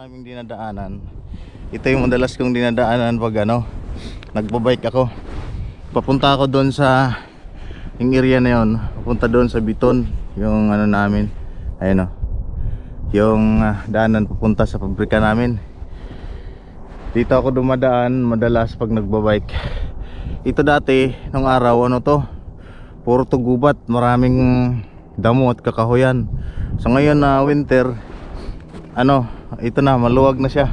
naming dinadaanan. Ito yung madalas kong dinadaanan pag ano, nagbabike ako. Papunta ako doon sa yung area na yun. Papunta doon sa Biton, yung ano namin. Ayun o. Yung ah, daanan papunta sa pabrika namin. Dito ako dumadaan madalas pag nagbabike. Ito dati, nung araw, ano to? Puro to gubat, maraming damo at kakahoyan. So ngayon na winter, ano, ito na, maluwag na siya.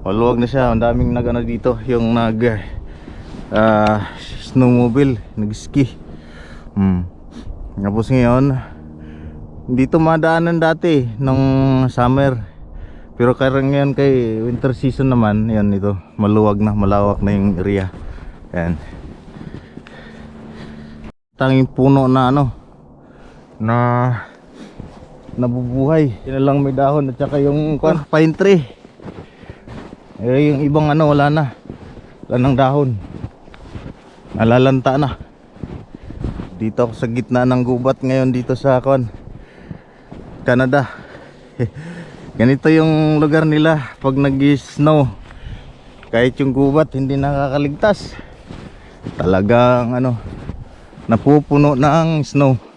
Maluwag na siya, ang daming nag ano dito, yung nag ah, snowmobile, nag-ski. Hmm. Tapos ngayon, dito madaanan dati nung summer. Pero kaya ngayon kay winter season naman, yan ito, maluwag na, malawak na yung area. Yan. Tanging puno na ano, na nabubuhay. Na lang may dahon at saka yung kwan, pine tree. Eh, yung ibang ano, wala na. Wala ng dahon. Nalalanta na. Dito ako sa gitna ng gubat ngayon dito sa kwan, Canada. Ganito yung lugar nila pag nag-snow. Kahit yung gubat hindi nakakaligtas. Talagang ano, napupuno ng snow.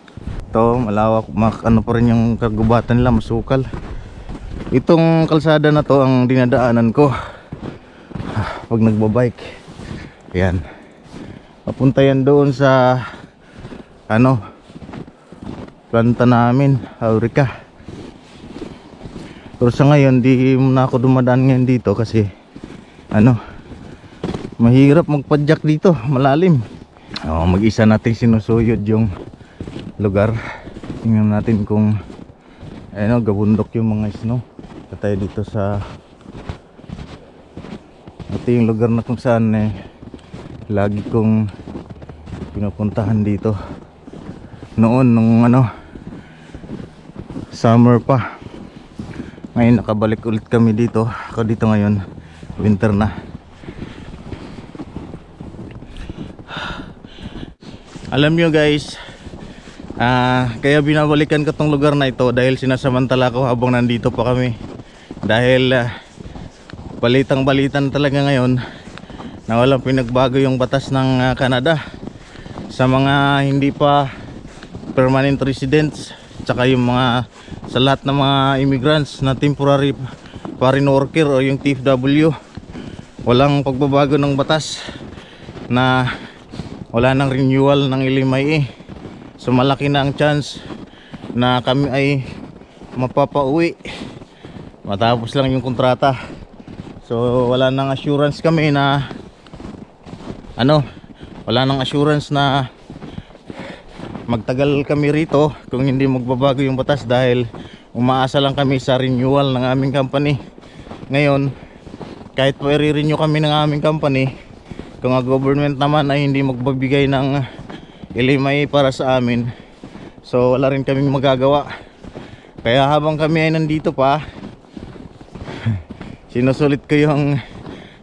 Ito, malawak, mak, ano pa rin yung kagubatan nila, masukal. Itong kalsada na to ang dinadaanan ko pag nagbabike. Yan. Papunta yan doon sa ano planta namin, Aurica. Pero sa ngayon, di na ako dumadaan ngayon dito kasi ano, mahirap magpadyak dito, malalim. Oh, mag-isa natin sinusuyod yung lugar. Tingnan natin kung ano, gabundok yung mga snow. Patay dito sa ito yung lugar na kung saan eh lagi kong pinupuntahan dito noon nung ano summer pa ngayon nakabalik ulit kami dito ako dito ngayon winter na alam nyo guys ah kaya binabalikan ko tong lugar na ito dahil sinasamantala ko habang nandito pa kami. Dahil ah, balitang balitan talaga ngayon na walang pinagbago yung batas ng ah, Canada sa mga hindi pa permanent residents tsaka yung mga sa lahat ng mga immigrants na temporary foreign worker o yung TFW walang pagbabago ng batas na wala nang renewal ng LMIA so malaki na ang chance na kami ay mapapauwi. Matapos lang yung kontrata. So wala nang assurance kami na ano wala nang assurance na magtagal kami rito kung hindi magbabago yung batas dahil umaasa lang kami sa renewal ng aming company. Ngayon kahit pa i-renew kami ng aming company kung ang government naman ay hindi magbabigay ng ilimay para sa amin. So wala rin kaming magagawa. Kaya habang kami ay nandito pa sinusulit ko yung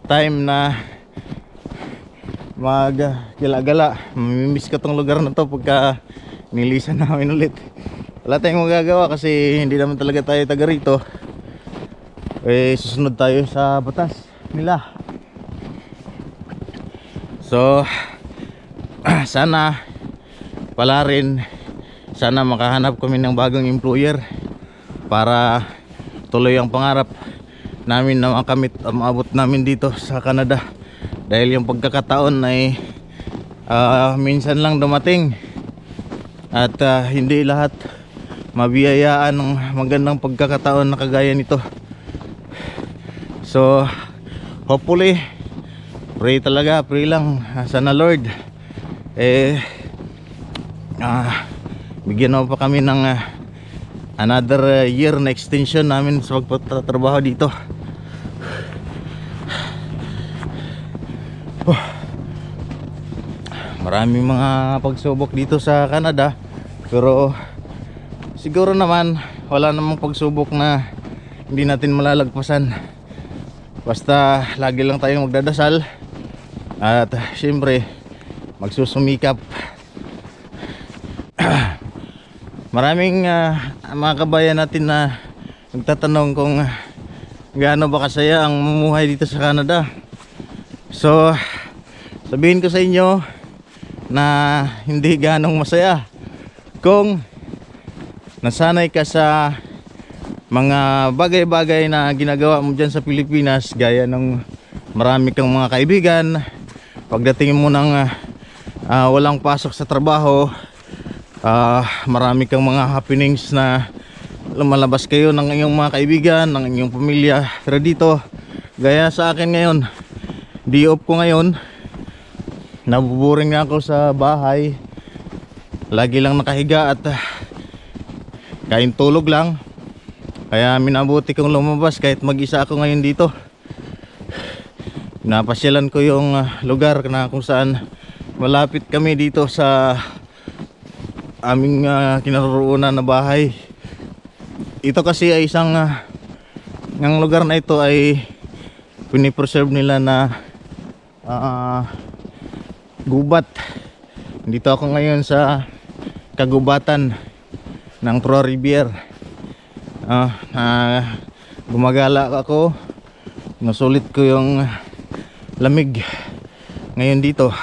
time na mag gala-gala mamimiss ko tong lugar na to pagka nilisan namin ulit. Wala tayong magagawa kasi hindi naman talaga tayo taga rito. Eh susunod tayo sa batas nila. So sana pala rin. Sana makahanap kami ng bagong employer para tuloy ang pangarap namin na makamit maabot namin dito sa Canada. Dahil yung pagkakataon ay ah, minsan lang dumating at ah, hindi lahat mabiyayaan ng magandang pagkakataon na kagaya nito. So hopefully pray talaga pray lang ah, sana Lord. Eh ah, bigyan mo pa kami ng ah, another ah, year na extension namin sa pagtatrabaho dito. Maraming mga pagsubok dito sa Canada pero siguro naman wala namang pagsubok na hindi natin malalagpasan. Basta lagi lang tayong magdadasal at syempre magsusumikap maraming ah, mga kabayan natin na nagtatanong kung gaano ba kasaya ang mamuhay dito sa Canada. So, sabihin ko sa inyo na hindi ganong masaya kung nasanay ka sa mga bagay-bagay na ginagawa mo dyan sa Pilipinas gaya ng marami kang mga kaibigan pagdating mo ng ah, ah, walang pasok sa trabaho ah, marami kang mga happenings na lumalabas kayo ng iyong mga kaibigan ng inyong pamilya. Pero dito gaya sa akin ngayon di off ko ngayon. Nabuburing na ako sa bahay. Lagi lang nakahiga at ah, kain tulog lang. Kaya minabuti kong lumabas kahit mag-isa ako ngayon dito. Napasyalan ko yung ah, lugar na kung saan malapit kami dito sa aming uh, kinaroroonan na bahay. Ito kasi ay isang ah, ang lugar na ito ay pinipreserve nila na ah, gubat. Dito ako ngayon sa kagubatan ng Trois Rivières. Ah, ah, gumagala ako. Nasulit ko yung lamig ngayon dito.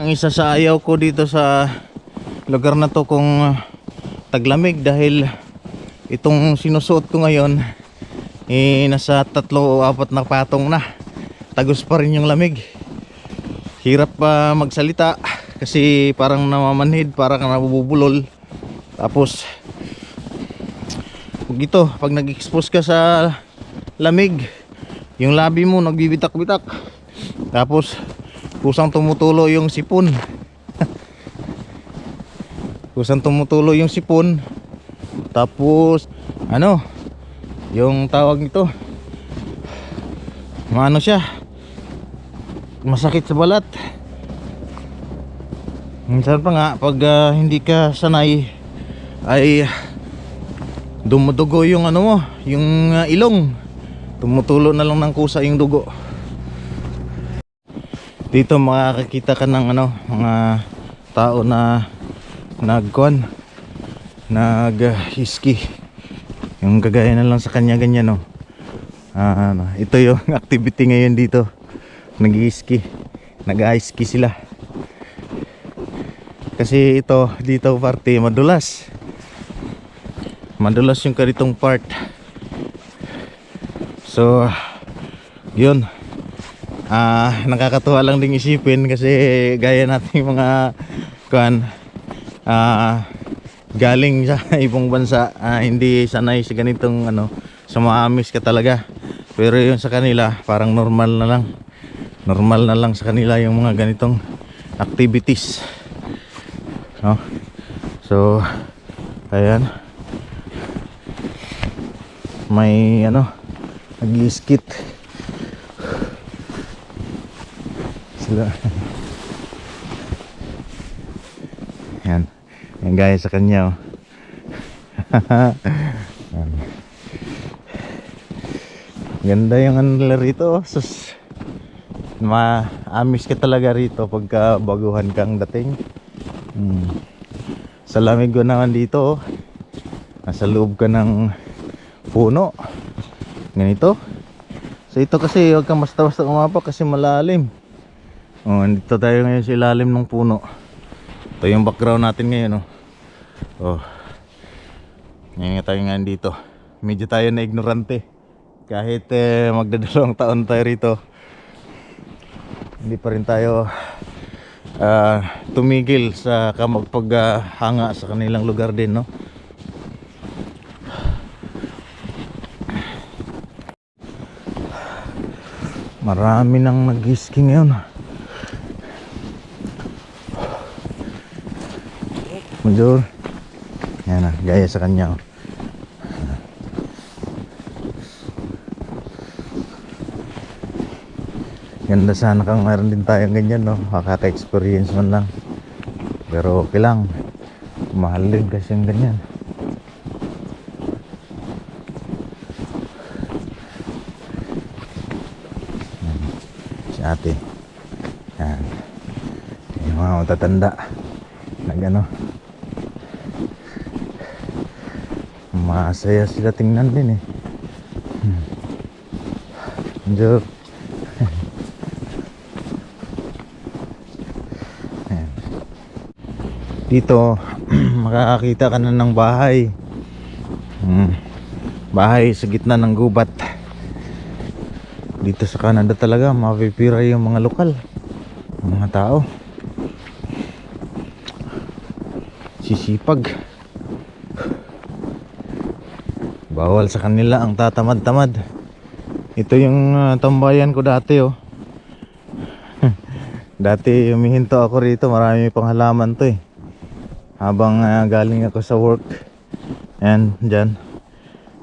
Ang isa sa ayaw ko dito sa lugar na to kung ah, taglamig dahil itong sinusuot ko ngayon eh nasa tatlo o apat na patong na. Tagos pa rin yung lamig. Hirap pa magsalita kasi parang namamanhid parang nabubulol. Tapos pag ito pag nag-expose ka sa lamig yung labi mo nagbibitak-bitak. Tapos kusang tumutulo yung sipon kusang tumutulo yung sipon. Tapos ano? Yung tawag nito. Maano siya? Masakit sa balat. Minsan pa nga pag ah, hindi ka sanay ay dumudugo yung ano mo yung ah, ilong. Tumutulo na lang ng kusa yung dugo. Dito makakakita ka ng ano mga tao na nagkuan nag uh, ski yung kagaya na lang sa kanya ganyan no Ah, ano, ito yung activity ngayon dito. Nag ski nag ski sila. Kasi ito dito parte madulas. Madulas yung karitong part. So yun. Ah nakakatuwa lang ding isipin kasi gaya nating mga kuan ah galing sa ibang bansa. Ah, hindi sanay sa ganitong ano sa maamis ka talaga. Pero yun sa kanila parang normal na lang. Normal na lang sa kanila yung mga ganitong activities. No? So ayan. May ano nag-skit sila yan yan gaya sa kanya oh. Ganda yung ano nila rito oh. sus ma-amis ka talaga rito pagka baguhan kang dating hmm. sa lamig ko naman dito oh. nasa loob ka ng puno ganito so ito kasi huwag kang basta basta umapak kasi malalim oh, dito tayo ngayon sa ilalim ng puno ito yung background natin ngayon oh. oh. ngayon nga tayo ngayon dito medyo tayo na ignorante kahit eh, magdadalawang taon tayo rito hindi pa rin tayo ah, tumigil sa kamagpaghanga sa kanilang lugar din no marami nang nag-ski ngayon Major. Yan na gaya sa kanya oh. Ganda sana kang meron din tayong ganyan no? Makaka-experience man lang. Pero okay lang. Mahal din kasi yung ganyan. Yan. Si ate. Yan. Yung mga matatanda. Nag ano Masaya sila tingnan din eh Hmm. Ayan. Dito makakakita ka na ng bahay. Hmm. Bahay sa gitna ng gubat. Dito sa Canada talaga mapipira yung mga lokal. Mga tao. Sisipag. Bawal sa kanila ang tatamad-tamad. Ito yung ah, tambayan ko dati oh. dati humihinto ako rito, marami pang halaman to eh. Habang ah, galing ako sa work. Ayan, dyan.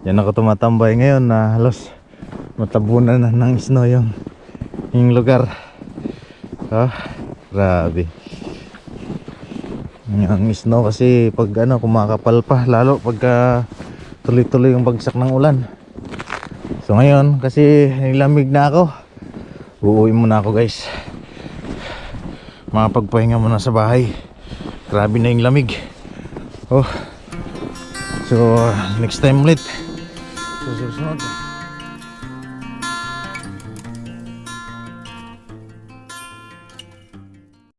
Dyan ako tumatambay ngayon na halos matabunan na ng snow yung, yung lugar. Ah, grabe. Ang snow kasi pag ano kumakapal pa lalo pagka tuloy-tuloy yung bagsak ng ulan. So ngayon kasi nilamig na ako. Uuwi muna ako guys. Makapagpahinga muna sa bahay. Grabe na yung lamig. Oh. So next time ulit. So susunod.